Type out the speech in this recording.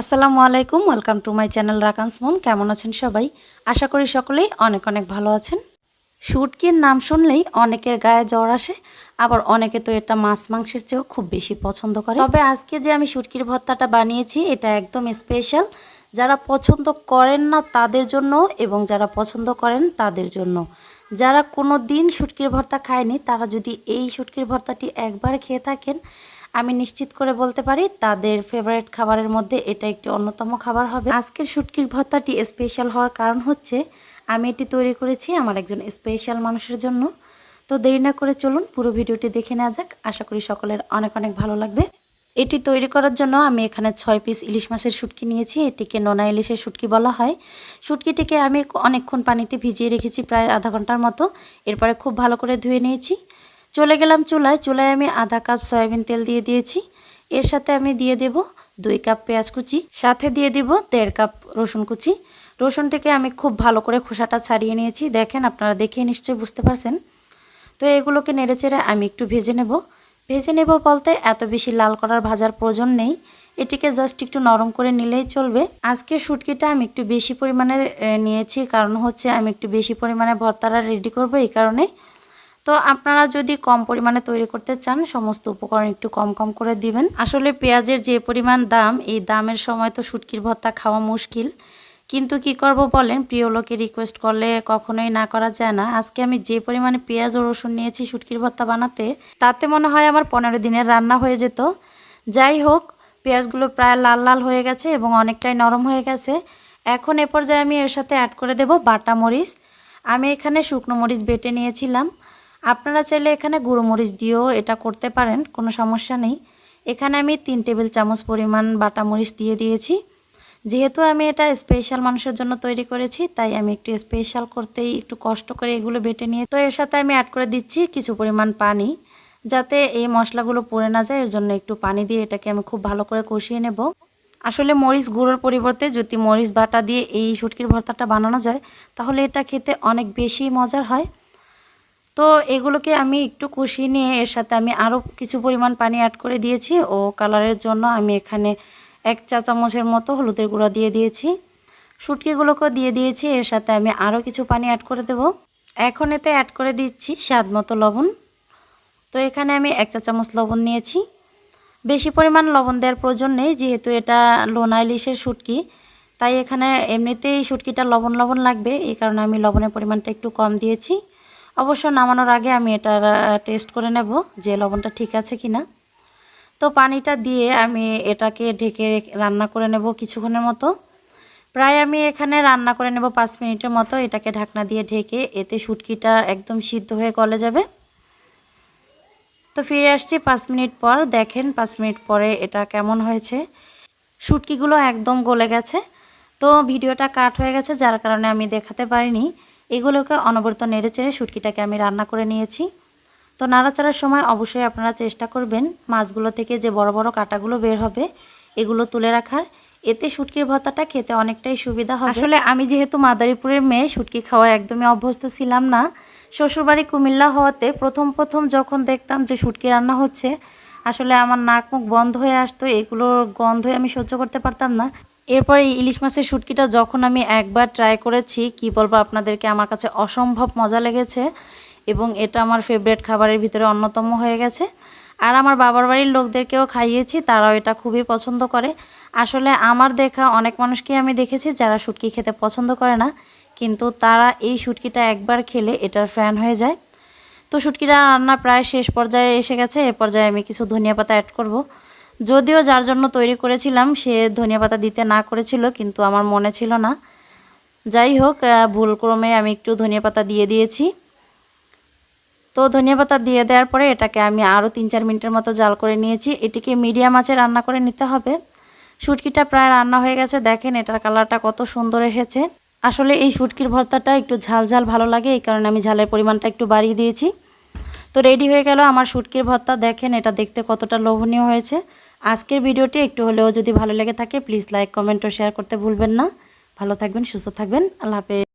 আসসালামু আলাইকুম welcome to my channel রাকান্স মন কেমন আছেন সবাই? আশা করি সকলেই অনেক অনেক ভালো আছেন। শুটকির নাম শুনলেই অনেকের গায়ে জ্বর আসে, আবার অনেকে তো এটা মাছ মাংসের চেয়েও খুব বেশি পছন্দ করে। তবে আজকে যে আমি শুটকির ভর্তাটা বানিয়েছি, এটা একদম স্পেশাল যারা পছন্দ করেন না তাদের জন্য এবং যারা পছন্দ করেন তাদের জন্য। যারা কোনো দিন শুটকির ভর্তা খায়নি, তারা যদি এই শুটকির ভর্তাটি একবার খেয়ে থাকেন আমি নিশ্চিত করে বলতে পারি, তাদের ফেভারিট খাবারের মধ্যে এটা একটি অন্যতম খাবার হবে। আজকের শুটকির ভর্তাটি স্পেশাল হওয়ার কারণ হচ্ছে, আমি এটি তৈরি করেছি আমার একজন স্পেশাল মানুষের জন্য। তো দেরি না করে চলুন, পুরো ভিডিওটি দেখে নেওয়া যাক। আশা করি সকলের অনেক অনেক ভালো লাগবে। এটি তৈরি করার জন্য আমি এখানে ছয় পিস ইলিশ মাছের শুটকি নিয়েছি, এটিকে নোনা ইলিশের শুটকি বলা হয়। শুটকিটিকে আমি অনেকক্ষণ পানিতে ভিজিয়ে রেখেছি প্রায় আধা ঘণ্টার মতো। এরপরে খুব ভালো করে ধুয়ে নিয়েছি। চলে গেলাম চুলায়। চুলায় আমি আধা কাপ সয়াবিন তেল দিয়ে দিয়েছি। এর সাথে আমি দিয়ে দেব দুই কাপ পেঁয়াজ কুচি। সাথে দিয়ে দিব দেড় কাপ রসুন কুচি। রসুনটিকে আমি খুব ভালো করে খোসাটা ছাড়িয়ে নিয়েছি। দেখেন আপনারা দেখে নিশ্চয়ই বুঝতে পারছেন। তো এগুলোকে নেড়েচেড়ে আমি একটু ভেজে নেব। ভেজে নেব বলতে এত বেশি লাল করার ভাজার প্রয়োজন নেই। এটিকে জাস্ট একটু নরম করে নিলেই চলবে। আজকে শুটকিটা আমি একটু বেশি পরিমাণে নিয়েছি। কারণ হচ্ছে আমি একটু বেশি পরিমাণে ভর্তাটা রেডি করব এই কারণে। তো আপনারা যদি কম পরিমাণে তৈরি করতে চান, সমস্ত উপকরণ একটু কম কম করে দিবেন। আসলে পেঁয়াজের যে পরিমাণ দাম, এই দামের সময় তো শুটকির ভর্তা খাওয়া মুশকিল। কিন্তু কি করব বলেন, প্রিয় লোকে রিকোয়েস্ট করলে কখনোই না করা যায় না। আজকে আমি যে পরিমাণে পেঁয়াজ ও রসুন নিয়েছি শুটকির ভর্তা বানাতে, তাতে মনে হয় আমার পনেরো দিনের রান্না হয়ে যেত। যাই হোক, পেঁয়াজগুলো প্রায় লাল লাল হয়ে গেছে এবং অনেকটাই নরম হয়ে গেছে। এখন এ পর্যায়ে আমি এর সাথে অ্যাড করে দেব বাটা মরিচ। আমি এখানে শুকনো মরিচ বেটে নিয়েছিলাম। আপনারা চাইলে এখানে গুঁড়ো মরিচ দিয়েও এটা করতে পারেন, কোনো সমস্যা নেই। এখানে আমি তিন টেবিল চামচ পরিমাণ বাটা মরিচ দিয়ে দিয়েছি। যেহেতু আমি এটা স্পেশাল মানুষের জন্য তৈরি করেছি, তাই আমি একটু স্পেশাল করতেই একটু কষ্ট করে এগুলো বেটে নিয়ে তো এর সাথে আমি অ্যাড করে দিচ্ছি কিছু পরিমাণ পানি, যাতে এই মশলাগুলো পড়ে না যায়। এর জন্য একটু পানি দিয়ে এটাকে আমি খুব ভালো করে কষিয়ে নেব। আসলে মরিচ গুঁড়োর পরিবর্তে যদি মরিচ বাটা দিয়ে এই শুটকির ভর্তাটা বানানো যায়, তাহলে এটা খেতে অনেক বেশি মজার হয়। তো এগুলোকে আমি একটু কষিয়ে নিয়ে এর সাথে আমি আরও কিছু পরিমাণ পানি অ্যাড করে দিয়েছি ও কালারের জন্য আমি এখানে এক চা চামচের মতো হলুদের গুঁড়া দিয়ে দিয়েছি। শুটকিগুলোকেও দিয়ে দিয়েছি, এর সাথে আমি আরও কিছু পানি অ্যাড করে দেব। এখন এতে অ্যাড করে দিচ্ছি স্বাদ মতো লবণ। তো এখানে আমি এক চা চামচ লবণ নিয়েছি। বেশি পরিমাণ লবণ দেওয়ার প্রয়োজন নেই, যেহেতু এটা লোনা ইলিশের তাই এখানে এমনিতেই শুটকিটা লবণ লবণ লাগবে, এই কারণে আমি লবণের পরিমাণটা একটু কম দিয়েছি। অবশ্য নামানোর আগে আমি এটা টেস্ট করে নেব যে লবণটা ঠিক আছে কি না তো পানিটা দিয়ে আমি এটাকে ঢেকে রান্না করে নেব কিছুক্ষণের মতো। প্রায় আমি এখানে রান্না করে নেব পাঁচ মিনিটের মতো। এটাকে ঢাকনা দিয়ে ঢেকে এতে শুটকিটা একদম সিদ্ধ হয়ে গলে যাবে। তো ফিরে আসছি পাঁচ মিনিট পর। দেখেন পাঁচ মিনিট পরে এটা কেমন হয়েছে। শুটকিগুলো একদম গলে গেছে। তো ভিডিওটা কাট হয়ে গেছে, যার কারণে আমি দেখাতে পারিনি। এগুলোকে অনবরত নেড়ে চেড়ে শুটকিটাকে আমি রান্না করে নিয়েছি। তো নাড়াচাড়ার সময় অবশ্যই আপনারা চেষ্টা করবেন মাছগুলো থেকে যে বড় বড় কাটাগুলো বের হবে, এগুলো তুলে রাখার। এতে শুটকির ভর্তাটা খেতে অনেকটাই সুবিধা হবে। আসলে আমি যেহেতু মাদারীপুরের মেয়ে, শুটকি খাওয়া একদমই অভ্যস্ত ছিলাম না। শ্বশুরবাড়ি কুমিল্লা হওয়াতে প্রথম প্রথম যখন দেখতাম যে শুটকি রান্না হচ্ছে, আসলে আমার নাক মুখ বন্ধ হয়ে আসতো, এগুলোর গন্ধে আমি সহ্য করতে পারতাম না। এরপরে ইলিশ মাছের শুটকিটা যখন আমি একবার ট্রাই করেছি, কি বলব আপনাদেরকে, আমার কাছে অসম্ভব মজা লেগেছে এবং এটা আমার ফেভারেট খাবারের ভিতরে অন্যতম হয়ে গেছে। আর আমার বাবার বাড়ির লোকদেরকেও খাইয়েছি, তারাও এটা খুবই পছন্দ করে। আসলে আমার দেখা অনেক মানুষকে আমি দেখেছি যারা শুটকি খেতে পছন্দ করে না, কিন্তু তারা এই শুটকিটা একবার খেলে এটার ফ্যান হয়ে যায়। তো শুটকিটা রান্না প্রায় শেষ পর্যায়ে এসে গেছে, এ পর্যায়ে আমি কিছু ধনিয়া পাতা অ্যাড করব। যদিও যার জন্য তৈরি করেছিলাম, সে ধনিয়া পাতা দিতে না করেছিল, কিন্তু আমার মনে ছিল না। যাই হোক ভুলক্রমে আমি একটু ধনিয়া পাতা দিয়ে দিয়েছি। তো ধনিয়া পাতা দিয়ে দেওয়ার পরে এটাকে আমি আরও তিন চার মিনিটের মতো জাল করে নিয়েছি। এটিকে মিডিয়াম আঁচে রান্না করে নিতে হবে। শুটকিটা প্রায় রান্না হয়ে গেছে। দেখেন, এটার কালারটা কত সুন্দর এসেছে। আসলে এই শুটকির ভর্তাটা একটু ঝাল ঝাল ভালো লাগে, এই কারণে আমি ঝালের পরিমাণটা একটু বাড়িয়ে দিয়েছি। তো রেডি হয়ে গেল আমার শুটকির ভর্তা। দেখেন, এটা দেখতে কতটা লোভনীয় হয়েছে। আজকের ভিডিওটি একটু হলেও যদি ভালো লেগে থাকে প্লিজ লাইক কমেন্ট ও শেয়ার করতে ভুলবেন না। ভালো থাকবেন, সুস্থ থাকবেন। আল্লাহ হাফেজ।